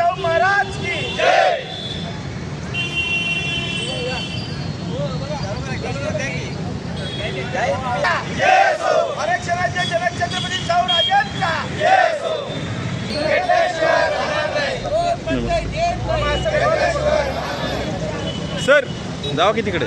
शाहू महाराज की आरक्षणाचे जनक छत्रपती शाहू राजांचा! सर जावा की तिकडे.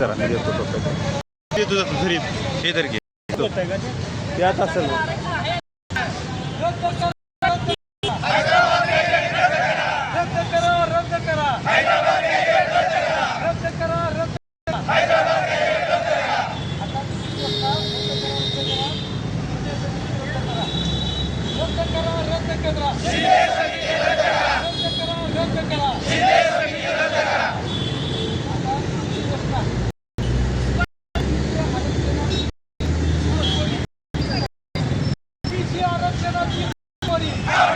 सर आम्ही देतो तो तुझं तू घरी हे तर घे. ते आता असेल रद्द करा रद्द करा रद्द करा रद्द रद्द करा रद्द करा. Hey!